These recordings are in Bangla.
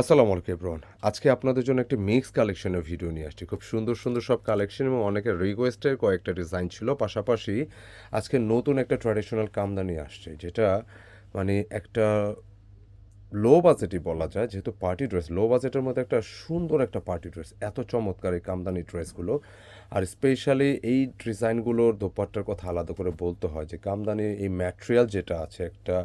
আসসালামু আলাইকুম এব্রন আজকে আপনাদের জন্য একটি মিক্স কালেকশনের ভিডিও নিয়ে আসছি। খুব সুন্দর সুন্দর সব কালেকশন এবং অনেকের রিকোয়েস্টের কয়েকটা ডিজাইন ছিল। পাশাপাশি আজকে নতুন একটা ট্র্যাডিশনাল কামদানি আসছে, যেটা মানে একটা লো বাজেটই বলা যায়, যেহেতু পার্টি ড্রেস লো বাজেটের মধ্যে একটা সুন্দর একটা পার্টি ড্রেস এত চমৎকার এই কামদানি ড্রেসগুলো আর স্পেশালি এই ডিজাইনগুলোর দোপাট্টার কথা আলাদা করে বলতে হয় যে কামদানি এই ম্যাটেরিয়াল যেটা আছে, একটা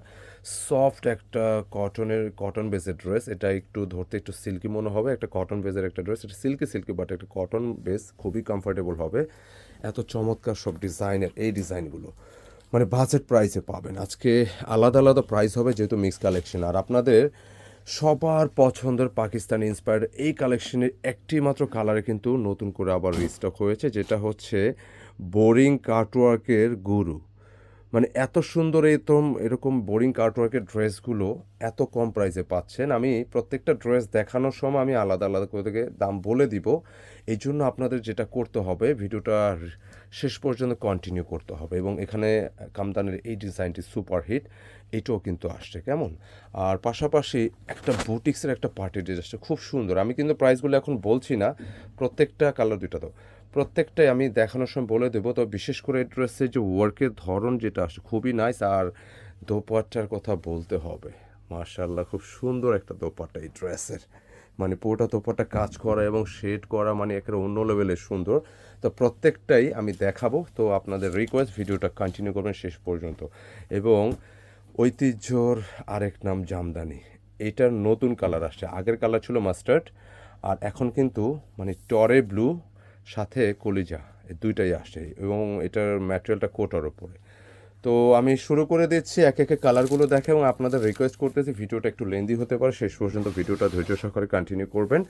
সফট একটা কটনের কটন বেসের ড্রেস এটা একটু ধরতে একটু সিল্কি মনে হবে, একটা কটন বেসের একটা ড্রেস এটা সিল্কি সিল্কি বাট একটা কটন বেস খুবই কমফোর্টেবল হবে। এত চমৎকার সব ডিজাইনের এই ডিজাইনগুলো মানে বাজেট প্রাইসে পাবেন। আজকে আলাদা আলাদা প্রাইস হবে যেহেতু মিক্স কালেকশন আর আপনাদের সবার পছন্দের পাকিস্তান ইন্সপায়ার এই কালেকশনের একটি মাত্র কালারে কিন্তু নতুন করে আবার রিস্টক হয়েছে, যেটা হচ্ছে বোরিং কার্টওয়ার্কের গুরু। মানে এত সুন্দর এরকম এরকম বোরিং কার্টওয়ার্কের ড্রেসগুলো এত কম প্রাইসে পাচ্ছেন। আমি প্রত্যেকটা ড্রেস দেখানোর সময় আমি আলাদা আলাদা করে দাম বলে দিব। এই জন্য আপনাদের যেটা করতে হবে, ভিডিওটা শেষ পর্যন্ত কন্টিনিউ করতে হবে এবং এখানে কামদানের এই ডিজাইনটি সুপার হিট এটাও কিন্তু আসছে, কেমন? আর পাশাপাশি একটা বুটিক্সের একটা পার্টি ড্রেস আসছে খুব সুন্দর। আমি কিন্তু প্রাইসগুলো এখন বলছি না, প্রত্যেকটা কালার দুইটা তো প্রত্যেকটাই আমি দেখানোর সময় বলে দেবো। তো বিশেষ করে ড্রেসের যে ওয়ার্কের ধরন যেটা খুবই নাইস আর দোপাট্টার কথা বলতে হবে। মার্শাল্লাহ খুব সুন্দর একটা দোপাট্টা এই ড্রেসের। মানে পুরোটা দোপাট্টা কাজ করা এবং শেড করা মানে একেবারে অন্য লেভেলের সুন্দর। তো প্রত্যেকটাই আমি দেখাবো। তো আপনাদের রিকোয়েস্ট ভিডিওটা কন্টিনিউ করবেন শেষ পর্যন্ত। এবং ঐতিহ্যর আরেক নাম জামদানি। এটার নতুন কালার আসছে। আগের কালার ছিল মাস্টার্ড আর এখন কিন্তু মানে টরে ব্লু সাথে কলিজা, এই দুইটাই আসে এবং এটার ম্যাটেরিয়ালটা কোটার ওপরে তো আমি শুরু করে দিচ্ছি, এক একে কালারগুলো দেখে এবং আপনাদের রিকোয়েস্ট করতেছি, ভিডিওটা একটু লেন্দি হতে পারে, শেষ পর্যন্ত ভিডিওটা ধৈর্য সহকারে কন্টিনিউ করবেন।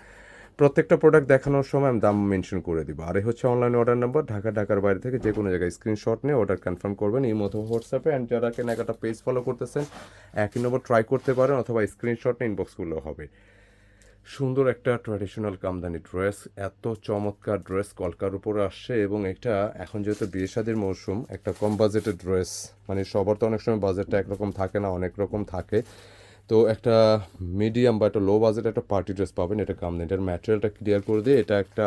প্রত্যেকটা প্রোডাক্ট দেখানোর সময় আমি দাম মেনশন করে দিব। আর হচ্ছে অনলাইন অর্ডার নাম্বার ঢাকা, ঢাকার বাইরে থেকে যে কোনো জায়গায় স্ক্রিনশট নিয়ে অর্ডার কনফার্ম করবেন। এই মতো হোয়াটসঅ্যাপে অ্যান্ড যারা কেনাকাটা পেজ ফলো করতেছেন, একই নম্বর ট্রাই করতে পারেন অথবা স্ক্রিনশট নিয়ে ইনবক্স করলেও হবে। সুন্দর একটা ট্র্যাডিশনাল কামদানি ড্রেস এত চমৎকার ড্রেস কলকার উপরে আসছে এবং এটা এখন যেহেতু বিয়ে শাদির মৌসুম, একটা কম বাজেটের ড্রেস মানে সবার তো অনেক সময় বাজেটটা একরকম থাকে না, অনেক রকম থাকে। তো একটা মিডিয়াম বা একটা লো বাজেট একটা পার্টি ড্রেস পাবেন, এটা কামদানি এটার ম্যাটেরিয়ালটা ক্লিয়ার করে দিয়ে এটা একটা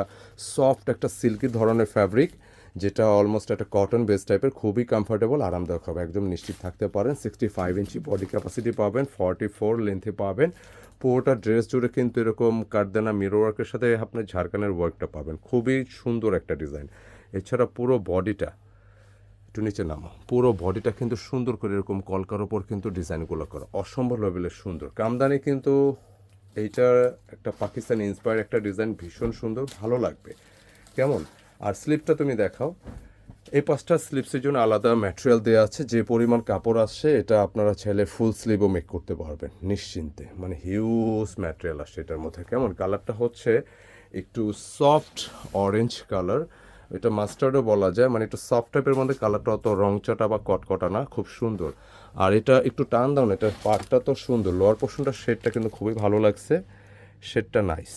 সফট একটা সিল্কি ধরনের ফ্যাব্রিক যেটা অলমোস্ট একটা কটন বেস টাইপের খুবই কমফোর্টেবল আরামদায়ক হবে। একদম নিশ্চিত থাকতে পারেন। Sixty five inch body capacity পাবেন ফর্টি ফোর লেন্থে পাবেন। পুরোটা ড্রেস জুড়ে কিন্তু এরকম কাঠদানা মিরো ওয়ার্কের সাথে আপনার ঝাড়খানের ওয়ার্কটা পাবেন। খুবই সুন্দর একটা ডিজাইন এছাড়া পুরো বডিটা একটু নিচে নামো। পুরো বডিটা কিন্তু সুন্দর করে এরকম কলকার ওপর কিন্তু ডিজাইনগুলো করা। অসম্ভব লেভেলের সুন্দর। কামদানি কিন্তু এইটার একটা পাকিস্তান ইন্সপায়ার একটা ডিজাইন ভীষণ সুন্দর, ভালো লাগবে। কেমন? আর স্লিপটা তুমি দেখাও। এই পাঁচটা স্লিপসের জন্য আলাদা ম্যাটেরিয়াল দেওয়া আছে। যে পরিমাণ কাপড় আসছে, এটা আপনারা চাইলে ফুল স্লিভও মেক করতে পারবেন, নিশ্চিন্তে। মানে হিউজ ম্যাটেরিয়াল আসছে এটার মধ্যে। কেমন? কালারটা হচ্ছে একটু সফট অরেঞ্জ কালার এটা মাস্টার্ডও বলা যায়। মানে একটু সফট টাইপের মধ্যে কালারটা অত রংচাটা বা কটকটা না, খুব সুন্দর। আর এটা একটু টান দাও না, এটা পার্টটা তো সুন্দর। লোয়ার পোর্শনটা শেডটা কিন্তু খুবই ভালো লাগছে। শেডটা নাইস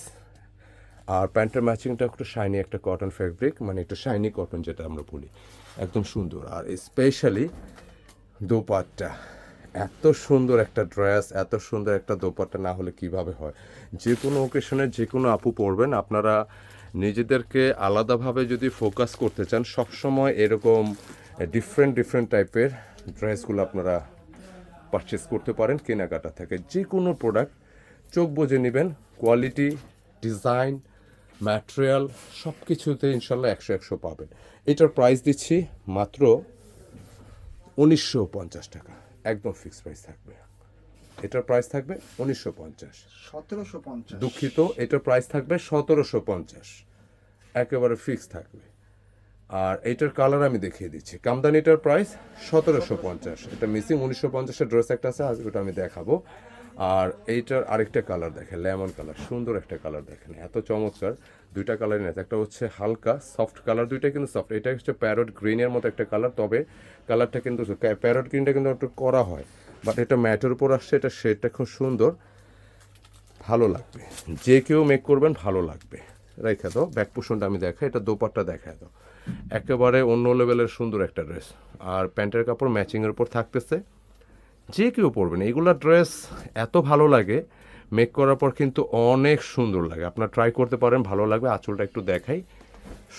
আর প্যান্টের ম্যাচিংটা একটু শাইনি একটা কটন ফ্যাব্রিক মানে একটু শাইনি কটন যেটা আমরা বলি। একদম সুন্দর। আর স্পেশালি দোপাট্টা। এত সুন্দর একটা ড্রেস এত সুন্দর একটা দোপাট্টা না হলে কীভাবে হয়? যে কোনো ওকেশনে যে কোনো আপু পরবেন, আপনারা নিজেদেরকে আলাদাভাবে যদি ফোকাস করতে চান, সবসময় এরকম ডিফারেন্ট ডিফারেন্ট টাইপের ড্রেসগুলো আপনারা পারচেস করতে পারেন কেনাকাটা থেকে। যে কোনো প্রোডাক্ট চোখ বুঝে নেবেন। কোয়ালিটি ডিজাইন ম্যাটেরিয়াল সব কিছুতে ইনশাল্লাহ একশো একশো পাবেন। এটার প্রাইস দিচ্ছি মাত্র উনিশশো পঞ্চাশ টাকা। একদম ফিক্সড প্রাইস থাকবে। এটার প্রাইস থাকবে উনিশশো পঞ্চাশ। সতেরোশো পঞ্চাশ। দুঃখিত এটার প্রাইস থাকবে সতেরোশো পঞ্চাশ। একেবারে ফিক্স থাকবে। আর এটার কালার আমি দেখিয়ে দিচ্ছি। কামদানিটার প্রাইস সতেরোশো পঞ্চাশ। এটা মিসিং উনিশশো পঞ্চাশের ড্রেস একটা আছে ওটা আমি দেখাবো। আর এইটার আরেকটা কালার দেখেন লেমন কালার সুন্দর একটা কালার দেখেন। এত চমৎকার, দুইটা কালার নিয়ে একটা হচ্ছে হালকা সফট কালার দুইটা কিন্তু সফট এটা হচ্ছে প্যারট গ্রিনের মতো একটা কালার তবে কালারটা কিন্তু প্যারট গ্রিনটা কিন্তু একটু করা হয়। বাট এটা ম্যাটের উপর আসছে, এটা শেডটা খুব সুন্দর। ভালো লাগবে। যে কেউ মেক করবেন, ভালো লাগবে। রেখে দাও ব্যাক পোষণটা আমি দেখাই, এটা দোপাট্টা দেখায় দাও। একেবারে অন্য লেভেলের সুন্দর একটা ড্রেস আর প্যান্টের কাপড় ম্যাচিংয়ের উপর থাকতেছে। যে কেউ পরবেন। এগুলা ড্রেস এত ভালো লাগে মেক করার পর কিন্তু অনেক সুন্দর লাগে। আপনার ট্রাই করতে পারেন, ভালো লাগবে আঁচলটা একটু দেখাই।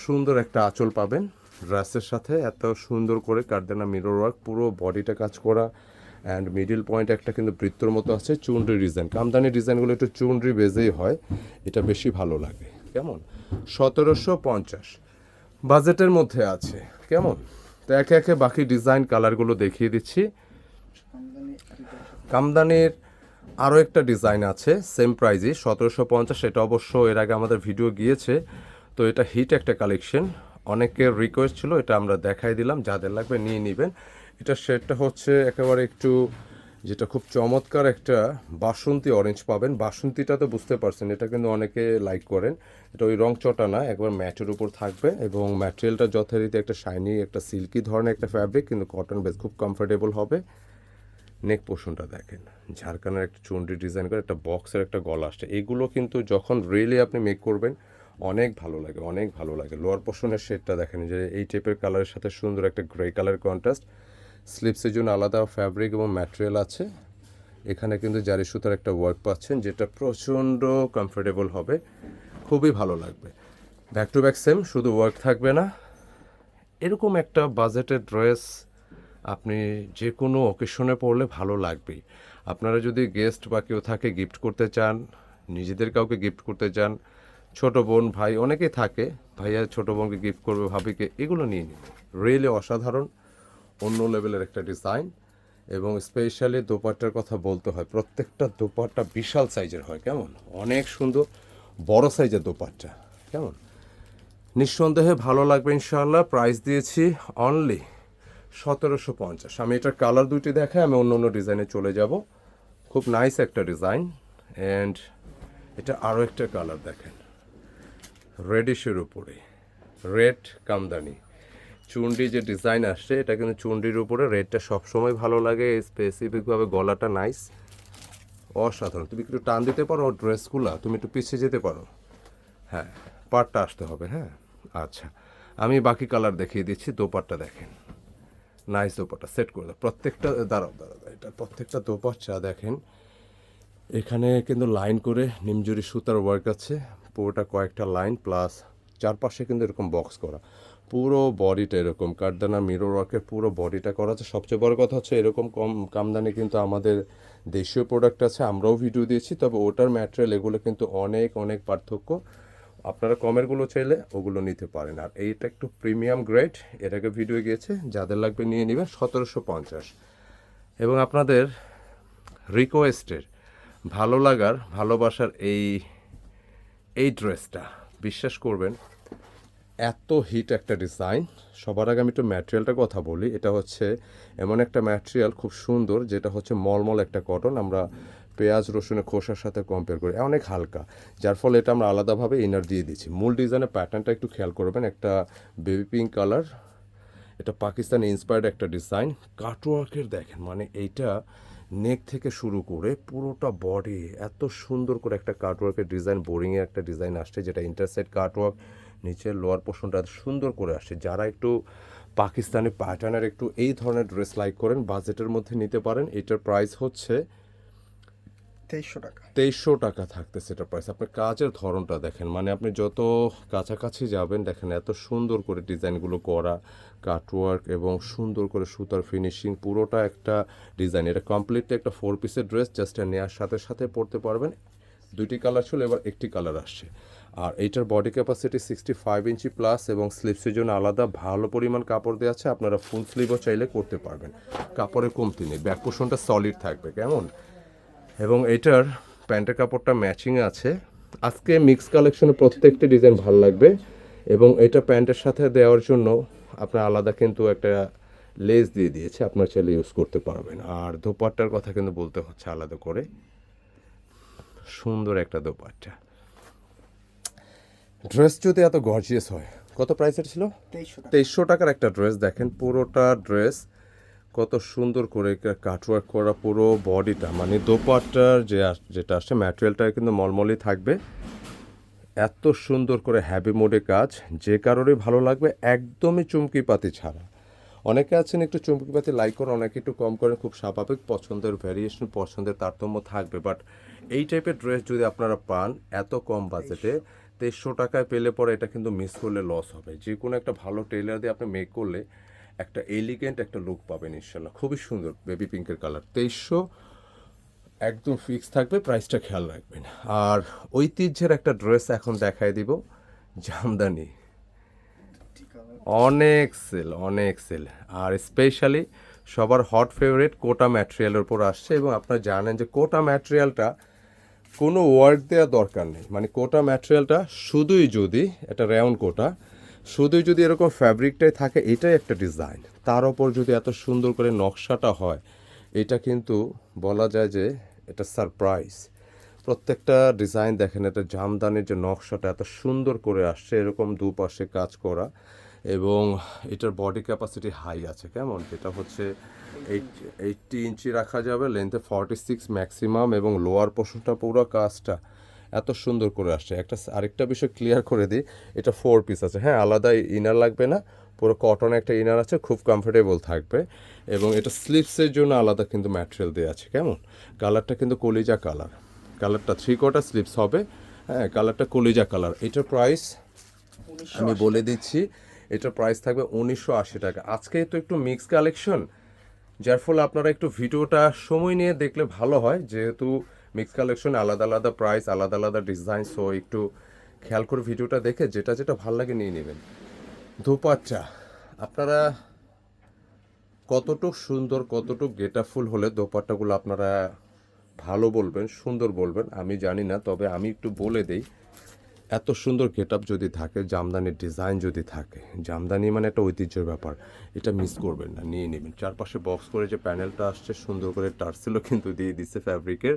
সুন্দর একটা আঁচল পাবেন ড্রেসের সাথে, এত সুন্দর করে কার্দেনা মিরর ওয়ার্ক পুরো বডিটা কাজ করা অ্যান্ড মিডিল পয়েন্ট একটা কিন্তু বৃত্তর মতো আছে, চুনরি ডিজাইন কামদানি ডিজাইনগুলো একটু চুনরি বেজেই হয়, এটা বেশি ভালো লাগে। কেমন? সতেরোশো পঞ্চাশ। বাজেটের মধ্যে আছে। কেমন? তো একে একে বাকি ডিজাইন কালারগুলো দেখিয়ে দিচ্ছি। কামদানির আরও একটা ডিজাইন আছে সেম প্রাইজই সতেরোশো পঞ্চাশ, এটা অবশ্য এর আগে আমাদের ভিডিও গিয়েছে। তো এটা হিট একটা কালেকশন অনেকের রিকোয়েস্ট ছিল, এটা আমরা দেখাই দিলাম, যাদের লাগবে নিয়ে নেবেন। এটা শেডটা হচ্ছে একেবারে একটু, যেটা খুব চমৎকার একটা বাসন্তী অরেঞ্জ পাবেন। বাসন্তীটা তো বুঝতে পারছেন, এটা কিন্তু অনেকে লাইক করেন। এটা ওই রং চটা না, একবার ম্যাটের উপর থাকবে এবং ম্যাটেরিয়ালটা যথারীতি একটা শাইনি একটা সিল্কি ধরনের একটা ফ্যাব্রিক কিন্তু কটন বেস খুব কমফোর্টেবল হবে। নেক পোর্শনটা দেখেন। ঝাড়খানের একটা চুনরি ডিজাইন করে একটা বক্সের একটা গলা আসছে। এগুলো কিন্তু যখন রিয়েলি আপনি মেক করবেন, অনেক ভালো লাগে, অনেক ভালো লাগে। লোয়ার পোর্শনের শেডটা দেখেন যে এই টাইপের কালারের সাথে সুন্দর একটা গ্রে কালার কন্ট্রাস্ট স্লিপসের জন্য আলাদা ফ্যাব্রিক এবং ম্যাটেরিয়াল আছে। এখানে কিন্তু জারি সুতার একটা ওয়ার্ক পাচ্ছেন, যেটা প্রচণ্ড কমফোর্টেবল হবে। খুবই ভালো লাগবে। ব্যাক টু ব্যাক সেম শুধু ওয়ার্ক থাকবে না। এরকম একটা বাজেটের ড্রেস আপনি যে কোনো অকেশনে পড়লে ভালো লাগবেই। আপনারা যদি গেস্ট বা কেউ থাকে গিফট করতে চান, নিজেদের কাউকে গিফট করতে চান, ছোট বোন, ভাই, অনেকেই থাকে, ভাইয়া ছোট বোনকে গিফট করবে, ভাবিকে, এগুলো নিয়ে নিন। রিয়েলি অসাধারণ, অন্য লেভেলের একটা ডিজাইন এবং স্পেশালি দোপাট্টার কথা বলতে হয়, প্রত্যেকটা দোপাট্টা বিশাল সাইজের হয়, কেমন? অনেক সুন্দর, বড় সাইজের দোপাট্টা, কেমন? নিঃসন্দেহে ভালো লাগবে ইনশাল্লাহ প্রাইস দিয়েছি অনলি সতেরোশো পঞ্চাশ। আমি এটার কালার দুটি দেখাই, আমি অন্য অন্য ডিজাইনে চলে যাব। খুব নাইস একটা ডিজাইন অ্যান্ড এটা আরও একটা কালার দেখেন। রেডিশের উপরে রেড কামদানি। চুন্ডি যে ডিজাইন আসছে, এটা কিন্তু চুন্ডির উপরে রেডটা সবসময় ভালো লাগে স্পেসিফিকভাবে গলাটা নাইস অসাধারণ। তুমি একটু টান দিতে পারো ড্রেসগুলো তুমি একটু পিছিয়ে যেতে পারো। হ্যাঁ পাটটা আসতে হবে হ্যাঁ? আচ্ছা আমি বাকি কালার দেখিয়ে দিচ্ছি, দোপাট্টা দেখেন। নাইস দোপাট্টা, সেট করে দাও। প্রত্যেকটা, দাঁড়াও দাঁড়াও এটা প্রত্যেকটা দোপাট্টা দেখেন। এখানে কিন্তু লাইন করে নিমজুরি সুতার ওয়ার্ক আছে। পুরোটা কয়েকটা লাইন প্লাস চারপাশে কিন্তু এরকম বক্স করা। পুরো বডিটা এরকম, কাঠদানা মিরর ওয়ার্কের পুরো বডিটা করা আছে। সবচেয়ে বড় কথা হচ্ছে এরকম কম কামদানি কিন্তু আমাদের দেশীয় প্রোডাক্ট আছে, আমরাও ভিডিও দিয়েছি, তবে ওটার ম্যাটেরিয়াল এগুলো কিন্তু অনেক অনেক পার্থক্য। আপনারা কমেরগুলো চাইলে ওগুলো নিতে পারেন। আর এইটা একটু প্রিমিয়াম গ্রেড এটাকে ভিডিও গিয়েছে, যাদের লাগবে নিয়ে নেবেন সতেরোশো পঞ্চাশ। এবং আপনাদের রিকোয়েস্টের, ভালো লাগার, ভালোবাসার এই এই ড্রেসটা, বিশ্বাস করবেন, এত হিট একটা ডিজাইন। সবার আগে আমি একটু ম্যাটেরিয়ালটার কথা বলি, এটা হচ্ছে এমন একটা ম্যাটেরিয়াল খুব সুন্দর, যেটা হচ্ছে মলমল একটা কটন। আমরা পেঁয়াজ, রসুনের খোসার সাথে কম্পেয়ার করি, অনেক হালকা। যার ফলে এটা আমরা আলাদাভাবে ইনার দিয়ে দিচ্ছি মূল ডিজাইনের প্যাটার্নটা একটু খেয়াল করবেন, একটা বেবি পিঙ্ক কালার এটা পাকিস্তানি ইন্সপায়ার্ড একটা ডিজাইন কাটওয়ার্কের দেখেন মানে এইটা নেক থেকে শুরু করে পুরোটা বডি এত সুন্দর করে একটা কাটওয়ার্কের ডিজাইন বোরিংয়ের একটা ডিজাইন আসছে, যেটা ইন্টারসাইড কাটওয়ার্ক নিচের লোয়ার পোর্শনটা সুন্দর করে আসছে। যারা একটু পাকিস্তানি প্যাটার্নের একটু এই ধরনের ড্রেস লাইক করেন বাজেটের মধ্যে নিতে পারেন। এটার প্রাইস হচ্ছে তেইশশো টাকা। তেইশশো টাকা থাকতেছে এটা প্রাইস আপনার কাজের ধরনটা দেখেন মানে আপনি যত কাছাকাছি যাবেন, দেখেন এত সুন্দর করে ডিজাইনগুলো করা কাটওয়ার্ক এবং সুন্দর করে সুতার ফিনিশিং পুরোটা একটা ডিজাইন এটা কমপ্লিটলি একটা ফোর পিসের ড্রেস জাস্ট নেওয়ার সাথে সাথে পরতে পারবেন। দুইটি কালার ছিল, এবার একটি কালার আসছে। আর এইটার body capacity sixty five inch plus এবং স্লিপসের জন্য আলাদা ভালো পরিমাণ কাপড় দেওয়া আছে। আপনারা ফুল স্লিভও চাইলে করতে পারবেন। কাপড়ের কমতি নেই ব্যাক পোর্শনটা সলিড থাকবে, কেমন? এবং এটার প্যান্টের কাপড়টা ম্যাচিং আছে। আজকে মিক্স কালেকশনে প্রত্যেকটি ডিজাইন ভালো লাগবে এবং এটা প্যান্টের সাথে দেওয়ার জন্য আপনার আলাদা কিন্তু একটা লেস দিয়ে দিয়েছে। আপনার চাইলে ইউজ করতে পারবেন। আর দোপাট্টার কথা কিন্তু বলতে হচ্ছে আলাদা করে। সুন্দর একটা দোপাট্টা। ড্রেস যদি এত গর্জিয়াস হয় কত প্রাইসের ছিল? তেইশশো তেইশশো টাকার একটা ড্রেস দেখেন পুরোটা ড্রেস কত সুন্দর করে কাটওয়ার্ক করা পুরো বডিটা মানে দোপাট্টার যে যেটা আসছে ম্যাটেরিয়ালটা কিন্তু মলমলি থাকবে। এত সুন্দর করে হ্যাভি মোডে কাজ, যে কারোরই ভালো লাগবে, একদমই চুমকি পাতি ছাড়া। অনেকে আছেন একটু চুম্বকীপাতি লাইক করেন অনেকে একটু কম করেন, খুব স্বাভাবিক পছন্দের ভ্যারিয়েশন পছন্দের তারতম্য থাকবে। বাট এই টাইপের ড্রেস যদি আপনারা পান, এত কম বাজেটে তেইশশো টাকায় পেলে পরে এটা কিন্তু মিস করলে লস হবে। যে কোনো একটা ভালো টেলার দিয়ে আপনি মেক করলে একটা এলিগেন্ট একটা লুক পাবেন ইনশাল্লাহ খুবই সুন্দর বেবি পিঙ্কের কালার তেইশশো একদম ফিক্স থাকবে প্রাইসটা খেয়াল রাখবেন। আর ঐতিহ্যের একটা ড্রেস এখন দেখাই দিব, জামদানি। অনেক সেল অনেক সেল আর স্পেশালি সবার হট ফেভারিট কোটা ম্যাটেরিয়ালের উপর আসছে এবং আপনারা জানেন যে কোটা ম্যাটেরিয়ালটা কোনো ওয়ার্ক দেওয়া দরকার নেই। মানে কোটা ম্যাটেরিয়ালটা শুধুই যদি, এটা রাউন্ড কোটা শুধুই যদি এরকম ফ্যাব্রিকটাই থাকে, এটাই একটা ডিজাইন তার ওপর যদি এত সুন্দর করে নকশাটা হয়, এটা কিন্তু বলা যায় যে এটা সারপ্রাইজ প্রত্যেকটা ডিজাইন দেখেন এটা জামদানির যে নকশাটা এত সুন্দর করে আসছে, এরকম দুপাশে কাজ করা এবং এটার বডি ক্যাপাসিটি হাই আছে, কেমন? যেটা হচ্ছে এইট এইটটি ইঞ্চি রাখা যাবে লেন্থে ফর্টি সিক্স ম্যাক্সিমাম এবং লোয়ার পোর্শনটা পুরো কাজটা। এত সুন্দর করে আসছে। একটা আরেকটা বিষয় ক্লিয়ার করে দিই এটা ফোর পিস আছে। হ্যাঁ আলাদা ইনার লাগবে না পুরো কটন একটা ইনার আছে খুব কমফোর্টেবল থাকবে। এবং এটা স্লিপসের জন্য আলাদা কিন্তু ম্যাটেরিয়াল দেওয়া আছে কেমন? কালারটা কিন্তু কলিজা কালার কালারটা থ্রি কোয়ার্টার স্লিপস হবে। হ্যাঁ কালারটা কলিজা কালার এটার প্রাইস আমি বলে দিচ্ছি এটার প্রাইস থাকবে উনিশশো আশি টাকা। আজকে তো একটু মিক্স কালেকশন যার ফলে আপনারা একটু ভিডিওটা সময় নিয়ে দেখলে ভালো হয়। যেহেতু মিক্স কালেকশন আলাদা আলাদা প্রাইস আলাদা আলাদা ডিজাইন সো একটু খেয়াল করে ভিডিওটা দেখে যেটা যেটা ভালো লাগে নিয়ে নেবেন। দোপাট্টা আপনারা কতটুক সুন্দর, কতটুক গেটাফুল হলে দোপাট্টাগুলো আপনারা ভালো বলবেন, সুন্দর বলবেন, আমি জানি না, তবে আমি একটু বলে দেই, এত সুন্দর গেট যদি থাকে, জামদানির ডিজাইন যদি থাকে, জামদানি মানে একটা ঐতিহ্যের ব্যাপার, এটা মিস করবেন না, নিয়ে নেবেন। চারপাশে বক্স করে যে প্যানেলটা আসছে, সুন্দর করে টার্সেলও কিন্তু দিয়ে দিচ্ছে ফ্যাব্রিকের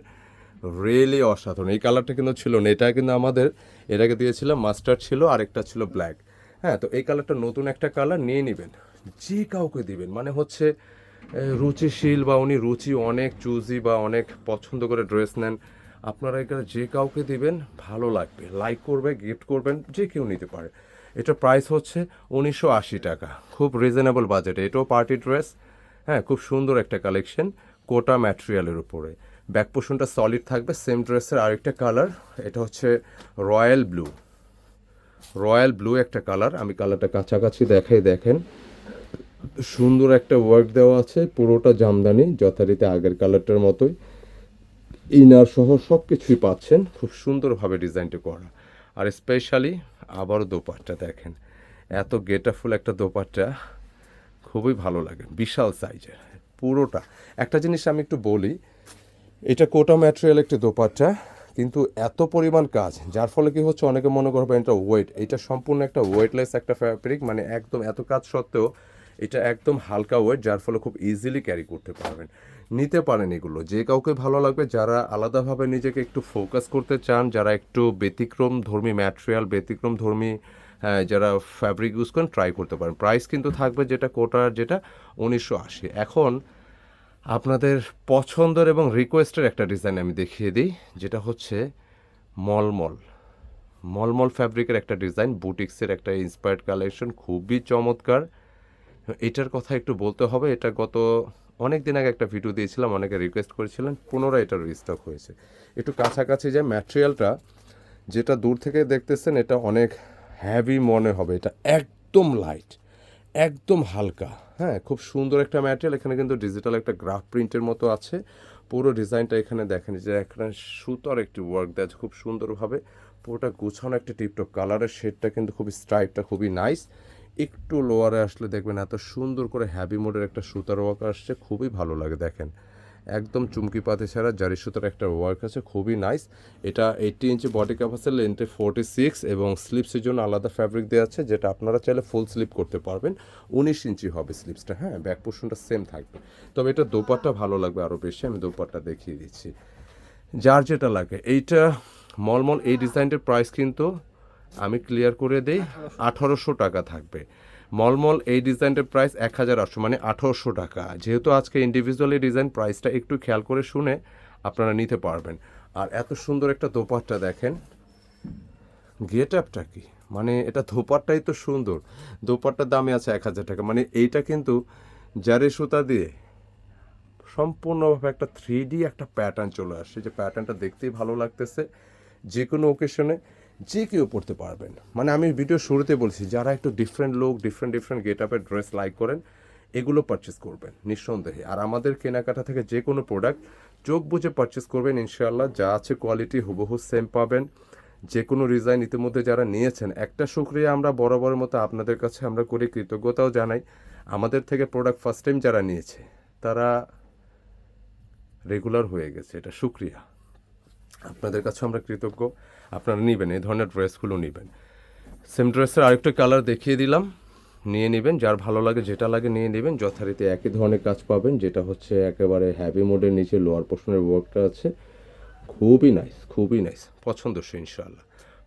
রিয়েলি অসাধারণ। এই কালারটা কিন্তু ছিল না, এটা কিন্তু আমাদের এর আগে দিয়েছিলাম মাস্টার্ড ছিল, আরেকটা ছিল ব্ল্যাক হ্যাঁ তো এই কালারটা নতুন একটা কালার নিয়ে নেবেন। যে কাউকে দিবেন মানে হচ্ছে রুচিশীল বা উনি রুচি অনেক চুজি বা অনেক পছন্দ করে ড্রেস নেন, আপনারা এখানে যে কাউকে দিবেন, ভালো লাগবে। লাইক করবে গিফট করবেন, যে কেউ নিতে পারে। এটা প্রাইস হচ্ছে উনিশশো আশি টাকা। খুব রিজনেবল বাজেটে এটাও পার্টি ড্রেস হ্যাঁ খুব সুন্দর একটা কালেকশন কোটা ম্যাটেরিয়ালের উপরে। ব্যাক পোর্শনটা সলিড থাকবে সেম ড্রেসের আরেকটা কালার এটা হচ্ছে রয়্যাল ব্লু রয়্যাল ব্লু একটা কালার আমি কালারটা কাছাকাছি দেখাই, দেখেন। সুন্দর একটা ওয়ার্ক দেওয়া আছে, পুরোটা জামদানি, যথারীতি আগের কালারটার মতোই। ইনার সহ সব কিছুই পাচ্ছেন, খুব সুন্দরভাবে ডিজাইনটা করা। আর স্পেশালি আবারও দোপাট্টা, দেখেন। এত গেটাফুল একটা দোপাট্টা, খুবই ভালো লাগে, বিশাল সাইজের পুরোটা। একটা জিনিস আমি একটু বলি এটা কোটা ম্যাটেরিয়াল একটি দোপাট্টা কিন্তু এত পরিমাণ কাজ যার ফলে কি হচ্ছে অনেকে মনে করবে এটা ওয়েট এটা সম্পূর্ণ একটা ওয়েটলেস একটা ফ্যাব্রিক মানে একদম এত কাজ সত্ত্বেও এটা একদম হালকা ওয়েট যার ফলে খুব ইজিলি ক্যারি করতে পারবেন। নিতে পারেন এগুলো যে কাউকে ভালো লাগবে যারা আলাদাভাবে নিজেকে একটু ফোকাস করতে চান যারা একটু ব্যতিক্রম ধর্মী ম্যাটেরিয়াল ব্যতিক্রম ধর্মী হ্যাঁ, যারা ফ্যাব্রিক ইউজ করেন ট্রাই করতে পারেন। প্রাইস কিন্তু থাকবে যেটা কোটার যেটা উনিশশো আশি। এখন আপনাদের পছন্দের এবং রিকোয়েস্টের একটা ডিজাইন আমি দেখিয়ে দিই, যেটা হচ্ছে মলমল। মলমল ফ্যাব্রিকের একটা ডিজাইন বুটিক্সের একটা ইন্সপায়ার্ড কালেকশন খুবই চমৎকার। এটার কথা একটু বলতে হবে, এটা গত অনেক দিন আগে একটা ভিডিও দিয়েছিলাম, অনেকে রিকোয়েস্ট করেছিলেন, পুনরায় এটা রিস্টক হয়েছে। একটু কাছাকাছি যে ম্যাটেরিয়ালটা যেটা দূর থেকে দেখতেছেন, এটা অনেক হ্যাভি মনে হবে, এটা একদম লাইট একদম হালকা। হ্যাঁ খুব সুন্দর একটা ম্যাটেরিয়াল এখানে কিন্তু ডিজিটাল একটা গ্রাফ প্রিন্টের মতো আছে। পুরো ডিজাইনটা এখানে দেখেন যে এখানে সুতোর একটি ওয়ার্ক দেওয়া খুব সুন্দরভাবে। পুরোটা গুছানো একটা টিপটপ কালারের শেডটা কিন্তু খুবই স্ট্রাইপটা খুবই নাইস একটু লোয়ারে আসলে দেখবেন এত সুন্দর করে হ্যাভি মোডের একটা সুতার ওয়ার্ক আসছে, খুবই ভালো লাগে দেখেন। একদম চুমকি পাতে ছাড়া জারি সুতার একটা ওয়ার্ক আছে, খুবই নাইস এটা এইটটি ইঞ্চি বডি ক্যাপাসিটি লেন্থে ফোরটি সিক্স এবং স্লিপসের জন্য আলাদা ফ্যাব্রিক দেওয়া আছে, যেটা আপনারা চাইলে ফুল স্লিপ করতে পারবেন। উনিশ ইঞ্চি হবে স্লিপসটা হ্যাঁ? ব্যাক পোর্শনটা সেম থাকবে। তবে এটা দোপাট্টা ভালো লাগবে আরও বেশি, আমি দোপাট্টা দেখিয়ে দিচ্ছি। যার যেটা লাগে, এইটা মলমল এই ডিজাইনটার প্রাইস কিন্তু আমি ক্লিয়ার করে দেই, আঠারোশো টাকা থাকবে। মলমল এই ডিজাইনটার প্রাইস এক হাজার আটশো মানে আঠারোশো টাকা। যেহেতু আজকে ইন্ডিভিজুয়ালি ডিজাইন, প্রাইসটা একটু খেয়াল করে শুনে আপনারা নিতে পারবেন। আর এত সুন্দর একটা দোপাট্টা দেখেন গেট আপটা কি? মানে এটা ধোপারটাই তো সুন্দর। ধোপারটার দামে আছে এক হাজার টাকা। মানে এইটা কিন্তু জারি সুতা দিয়ে সম্পূর্ণভাবে একটা থ্রি একটা প্যাটার্ন চলে আসছে। যে প্যাটার্নটা দেখতেই ভালো লাগতেছে। যে কোনো ওকেশনে যে কেউ পড়তে পারবেন। মানে আমি ভিডিও শুরুতে বলছি, যারা একটু different look different different get আপের ড্রেস লাইক করেন, এগুলো পারচেস করবেন, নিঃসন্দেহে। আর আমাদের কেনাকাটা থেকে যে কোনো প্রোডাক্ট চোখ বুঝে পারচেস করবেন, ইনশাআল্লাহ যা আছে কোয়ালিটি হুবহু সেম পাবেন। যে কোনো ডিজাইন ইতিমধ্যে যারা নিয়েছেন, একটা শুক্রিয়া আমরা বরাবরের মতো আপনাদের কাছে আমরা করি, কৃতজ্ঞতাও জানাই। আমাদের থেকে প্রোডাক্ট ফার্স্ট টাইম যারা নিয়েছে, তারা রেগুলার হয়ে গেছে, এটা শুক্রিয়া। আপনাদের কাছে আমরা কৃতজ্ঞ। আপনারা নেবেন, এই ধরনের ড্রেসগুলো নেবেন। সেম ড্রেসের আরেকটা কালার দেখিয়ে দিলাম, নিয়ে নেবেন, যার ভালো লাগে, যেটা লাগে নিয়ে নেবেন। যথারীতি একই ধরনের কাজ পাবেন, যেটা হচ্ছে একেবারে হ্যাভি মোডের নিচে লোয়ার পোর্শনের ওয়ার্কটা আছে। খুবই নাইস খুবই নাইস পছন্দসই ইনশাল্লাহ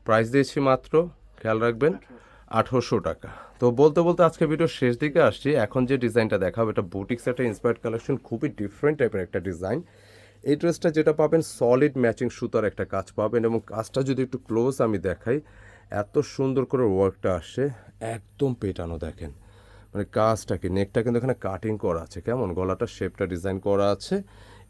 প্রাইস দিয়েছি মাত্র, খেয়াল রাখবেন, আঠারোশো টাকা। তো বলতে বলতে আজকে ভিডিও শেষ দিকে আসছি, এখন যে ডিজাইনটা দেখাবো, এটা বুটিক্স একটা ইন্সপায়ার্ড কালেকশন খুবই ডিফারেন্ট টাইপের একটা ডিজাইন এই ড্রেসটা যেটা পাবেন সলিড ম্যাচিং সুতার একটা কাজ পাবেন এবং কাজটা যদি একটু ক্লোজ আমি দেখাই, এত সুন্দর করে ওয়ার্কটা আসে, একদম পেটানো দেখেন। মানে কাজটা কি নেকটা কিন্তু এখানে কাটিং করা আছে, কেমন? গলাটা শেপটা ডিজাইন করা আছে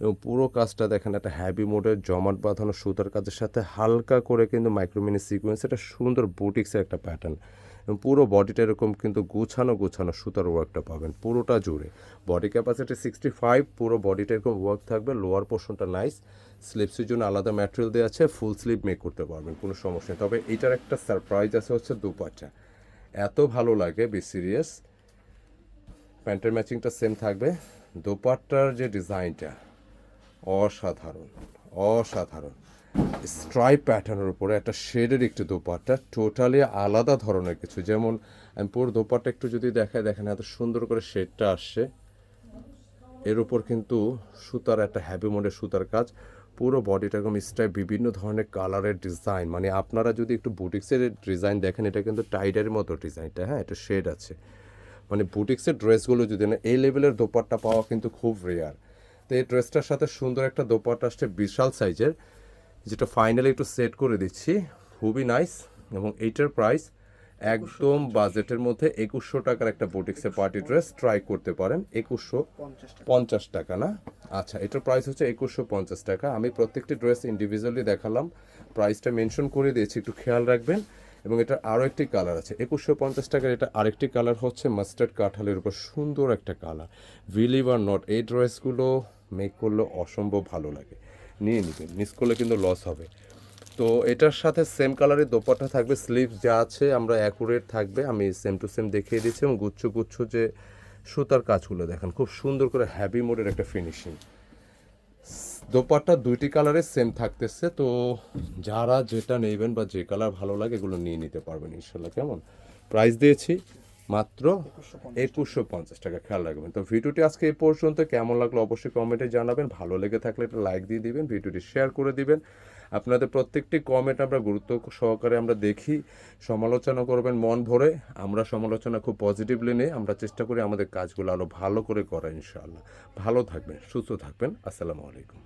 এবং পুরো কাজটা দেখেন, একটা হ্যাভি মোডের জমাট বাঁধানো সুতার কাজের সাথে হালকা করে কিন্তু মাইক্রোমিনি সিকোয়েন্স একটা সুন্দর বুটিক্সের একটা প্যাটার্ন পুরো বডিটা এরকম কিন্তু গুছানো গুছানো সুতার ওয়ার্কটা পাবেন, পুরোটা জুড়ে। বডি ক্যাপাসিটি সিক্সটি ফাইভ পুরো বডিটা এরকম ওয়ার্ক থাকবে লোয়ার পোর্শনটা নাইস স্লিপসের জন্য আলাদা ম্যাটেরিয়াল দেওয়া আছে ফুল স্লিপ মেক করতে পারবেন, কোনো সমস্যা নেই। তবে এটার একটা সারপ্রাইজ আছে হচ্ছে দুপাটা এত ভালো লাগে বি সিরিয়াস প্যান্টের ম্যাচিংটা সেম থাকবে। দোপাট্টার যে ডিজাইনটা অসাধারণ অসাধারণ। স্ট্রাইপ প্যাটার্নের উপরে একটা শেডের একটি দোপাট্টা টোটালি আলাদা ধরনের কিছু। যেমন, আমি পুরো দোপাট্টা একটু যদি দেখায় দেখেন এত সুন্দর করে শেডটা আসছে। এর উপর কিন্তু সুতার একটা হ্যাভি মোডের সুতার কাজ। পুরো বডিটা এরকম স্ট্রাইপ বিভিন্ন ধরনের কালারের ডিজাইন মানে আপনারা যদি একটু বুটিক্সের ডিজাইন দেখেন, এটা কিন্তু টাইডের মতো ডিজাইনটা হ্যাঁ এটা শেড আছে। মানে বুটিক্সের ড্রেসগুলো যদি না এই লেভেলের দোপাট্টা পাওয়া কিন্তু খুব রেয়ার তো এই ড্রেসটার সাথে সুন্দর একটা দোপাট্টা আসছে, বিশাল সাইজের যেটা ফাইনালি একটু সেট করে দিচ্ছি। খুবই নাইস এবং এইটার প্রাইস একদম বাজেটের মধ্যে একুশশো টাকার একটা বুটিক্সের পার্টি ড্রেস ট্রাই করতে পারেন। একুশশো পঞ্চাশ টাকা। না? আচ্ছা এটার প্রাইস হচ্ছে একুশশো পঞ্চাশ টাকা। আমি প্রত্যেকটি ড্রেস ইন্ডিভিজুয়ালি দেখালাম। প্রাইসটা মেনশন করে দিয়েছি একটু খেয়াল রাখবেন। এবং এটার আরও একটি কালার আছে। একুশশো পঞ্চাশ টাকার এটা আরেকটি কালার হচ্ছে মাস্টার্ড কাঁঠালের উপর সুন্দর একটা কালার বিলিভ আর নট এই ড্রেসগুলো মেক করলে অসম্ভব ভালো লাগে। নিয়ে নেবেন। মিস করলে কিন্তু লস হবে। তো এটার সাথে সেম কালারের দোপাট্টা থাকবে স্লিভ যা আছে আমরা অ্যাকুরেট থাকবে। আমি সেম টু সেম দেখিয়ে দিচ্ছি এবং গুচ্ছ গুচ্ছ যে সুতার কাজগুলো দেখেন, খুব সুন্দর করে হ্যাভি মোডের একটা ফিনিশিং দোপাট্টা দুইটি কালারের সেম থাকতেছে, তো যারা যেটা নেবেন বা যে কালার ভালো লাগে এগুলো নিয়ে নিতে পারবেন ইনশাল্লাহ কেমন? প্রাইস দিয়েছি। মাত্র একুশশো পঞ্চাশ টাকা, খেয়াল রাখবেন। তো ভিডিওটি আজকে এই পর্যন্ত। কেমন লাগল অবশ্যই কমেন্টে জানাবেন। ভালো লেগে থাকলে একটা লাইক দিয়ে দিবেন, ভিডিওটি শেয়ার করে দিবেন। আপনাদের প্রত্যেকটি কমেন্ট আমরা গুরুত্ব সহকারে আমরা দেখি, সমালোচনা করবেন মন ভরে। আমরা সমালোচনা খুব পজিটিভলি নিয়ে আমরা চেষ্টা করি আমাদের কাজগুলো আরও ভালো করে করা, ইনশাআল্লাহ। ভালো থাকবেন, সুস্থ থাকবেন। আসসালামু আলাইকুম।